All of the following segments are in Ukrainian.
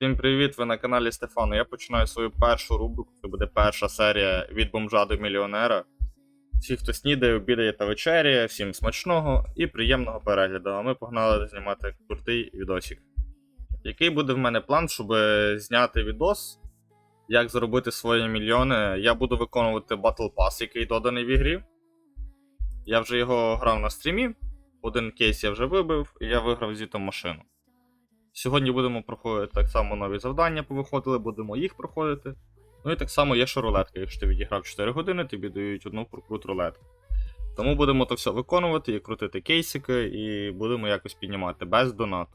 Всім привіт! Ви на каналі Стефано. Я починаю свою першу рубрику. Це буде перша серія від бомжа до мільйонера. Всі, хто снідає, обідає та вечеряє, всім смачного і приємного перегляду. А ми погнали знімати крутий відосик. Який буде в мене план, щоб зняти відос, як заробити свої мільйони? Я буду виконувати Battle Pass, який доданий в ігрі. Я вже його грав на стрімі. Один кейс я вже вибив, і я виграв звітом машину. Сьогодні будемо проходити так само нові завдання, повиходили, будемо їх проходити. Ну і так само є ще рулетка. Якщо ти відіграв 4 години, тобі дають одну прокрут рулетку. Тому будемо то все виконувати і крутити кейсики, і будемо якось піднімати без донату.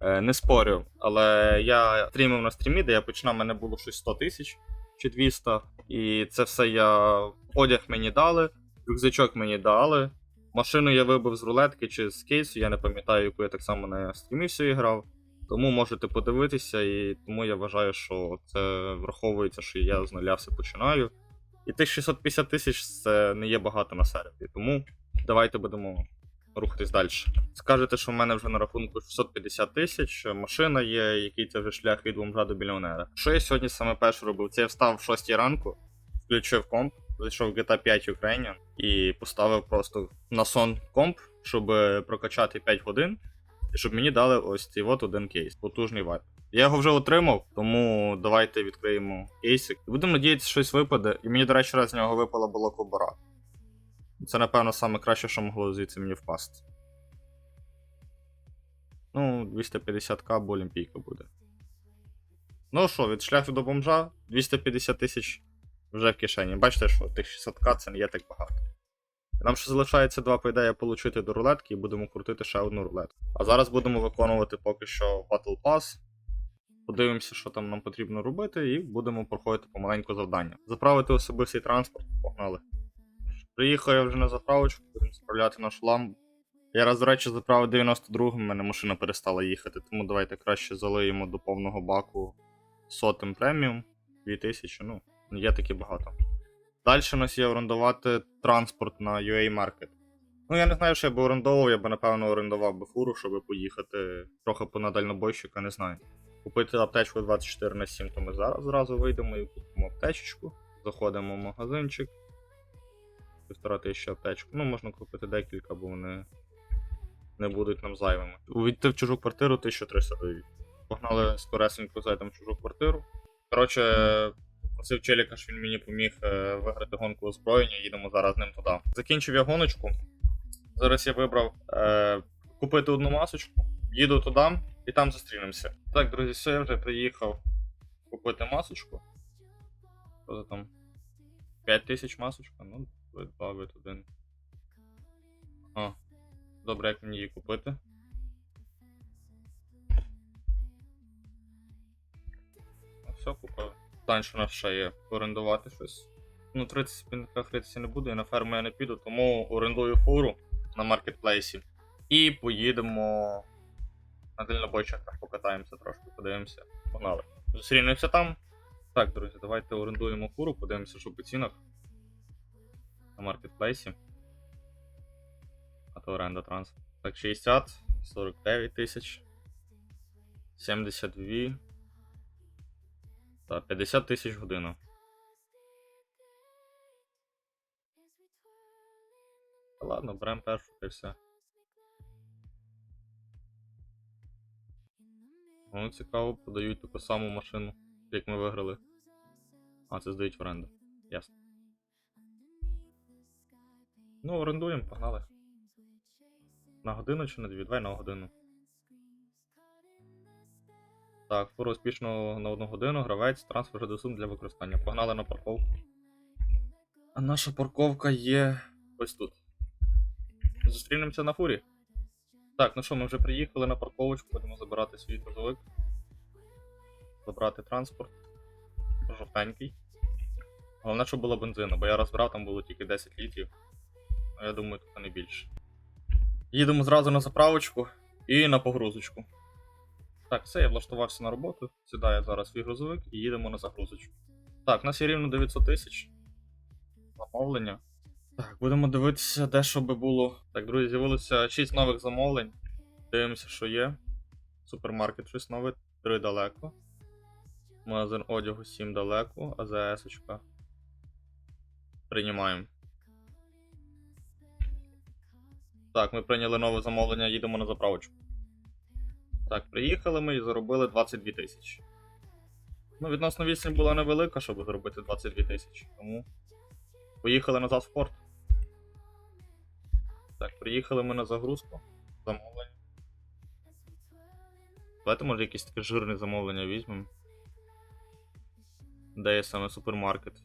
Е, не спорю, але я стрімив на стрімі, де я починав, мене було щось 100 тисяч чи 200. І це все я. Одяг мені дали, рюкзачок мені дали. Машину я вибив з рулетки чи з кейсу, я не пам'ятаю, яку я так само на стрімі все грав. Тому можете подивитися, і тому я вважаю, що це враховується, що я з нуля все починаю. І тих 650 тисяч це не є багато на сервері. Тому давайте будемо рухатись далі. Скажете, що в мене вже на рахунку 650 тисяч, машина є, який це вже шлях від бомжа до мільйонера. Що я сьогодні саме перше робив? Це я встав в 6 ранку, включив комп, зайшов в GTA 5 Ukrainian і поставив просто на сон комп, щоб прокачати 5 годин. І щоб мені дали ось цей от один кейс, потужний вайп. Я його вже отримав, тому давайте відкриємо кейсик. І будемо надіятися, щось випаде. І мені, до речі, раз з нього випала була кобара. Це, напевно, саме краще, що могло звідси мені впасти. Ну, 250к або Олімпійка буде. Ну що, від шляху до бомжа 250 тисяч вже в кишені. Бачите, що тих 600к це не є так багато. Нам ще залишається два по ідеї получити до рулетки і будемо крутити ще одну рулетку. А зараз будемо виконувати поки що Battle Pass. Подивимося, що там нам потрібно робити, і будемо проходити помаленьку завдання. Заправити особистий транспорт, погнали. Приїхав я вже на заправочку, будемо справляти нашу ламбу. Я раз, до речі, заправив 92-м, в мене машина перестала їхати, тому давайте краще залиємо до повного баку сотим преміум 2000, ну, є таки багато. Далі у нас є орендувати транспорт на UA Market. Ну, я не знаю, що я би орендовував, я би, напевно, орендував би фуру, щоб поїхати трохи по на дальнобойщика, не знаю. Купити аптечку 24 на 7, то ми зараз зразу вийдемо і купимо аптечечку. Заходимо в магазинчик. Півтора тисячі аптечку. Ну, можна купити декілька, бо вони не будуть нам зайвими. Увійти в чужу квартиру 1300 дають. Погнали скоресенько зайдемо в чужу квартиру. Коротше, просив челіка, що він мені поміг е, виграти гонку озброєння, їдемо зараз з ним туди. Закінчив я гоночку. Зараз я вибрав е, купити одну масочку, їду туди і там зустрінемося. Так, друзі, все, я вже приїхав купити масочку. Що це там? 5 тисяч масочка, ну, вибавить один. А, добре, як мені її купити. Ну, все, купив. У нас ще є орендувати щось. Ну, 30 спінках ритися не буду, і на ферму я не піду, тому орендую фуру на маркетплейсі. І поїдемо на дальнобойчиках, покатаємося трошки, подивимося. Погнали. Зустрінемося там. Так, друзі, давайте орендуємо фуру, подивимося, що по цінах на маркетплейсі. А то оренда транспорт. Так, 60, 49 тисяч. 72. Так, 50 тисяч година. Ладно, беремо першу і все. Ну, цікаво, подають таку саму машину, як ми виграли. А, це здають в оренду. Ясно. Ну, орендуємо, погнали. На годину чи на дві? Давай на годину. Так, фуру успішно на одну годину, гравець, трансфер сум для використання. Погнали на парковку. А наша парковка є ось тут. Зустрінемося на фурі. Так, ну що, ми вже приїхали на парковочку, будемо забирати свій грузовик. Забрати транспорт. Жовтенький. Головне, щоб було бензину, бо я розбирав, там було тільки 10 літрів. Я думаю, тут не більше. Їдемо зразу на заправочку і на погрузочку. Так, все, я влаштувався на роботу. Сідаю зараз свій грузовик і їдемо на загрузочку. Так, у нас є рівно 900 тисяч. Замовлення. Так, будемо дивитися, де що би було. Так, друзі, з'явилося 6 нових замовлень. Дивимося, що є. Супермаркет щось нове, 3 далеко. Магазин одягу 7 далеко, АЗС-очка. Приймаємо. Так, ми прийняли нове замовлення, їдемо на заправочку. Так, приїхали ми і заробили 22 тисячі. Ну, відносно відстань була невелика, щоб заробити 22 тисячі, тому. Поїхали назад в порт. Так, приїхали ми на загрузку. Замовлення. Давайте, може, якесь таке жирне замовлення візьмемо. Де є саме супермаркет?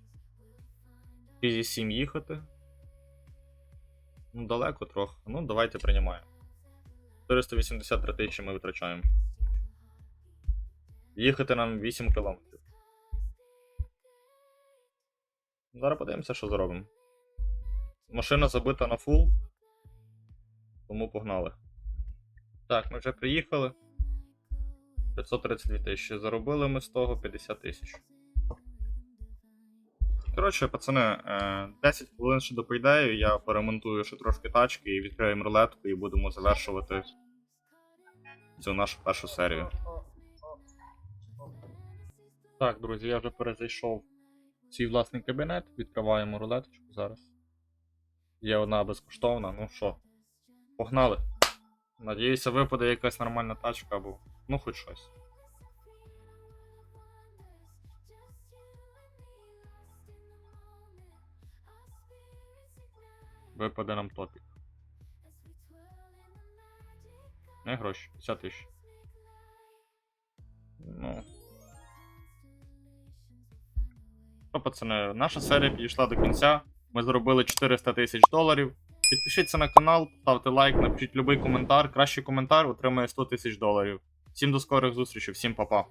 Зі 7 їхати. Ну, далеко трохи. Ну, давайте приймаємо. 483 тисячі ми витрачаємо. Їхати нам 8 кілометрів. Зараз подивимося, що зробимо. Машина забита на фул. Тому погнали. Так, ми вже приїхали. 532 тисячі. Заробили ми з того 50 тисяч. Коротше, пацани, е, 10 хвилин ще доповідаю, я поремонтую ще трошки тачки і відкриємо рулетку і будемо завершувати цю нашу першу серію. Так, друзі, я вже перезайшов в свій власний кабінет, відкриваємо рулеточку зараз. Є одна безкоштовна, ну що, погнали. Надіюся, випаде якась нормальна тачка або. ну хоч щось. Випаде нам топік. Не гроші, 50 тисяч. Ну. Що, пацани, наша серія підійшла до кінця. Ми заробили 400 тисяч доларів. Підпишіться на канал, ставте лайк, напишіть будь-який коментар. Кращий коментар отримає 100 тисяч доларів. Всім до скорих зустрічей, всім па-па.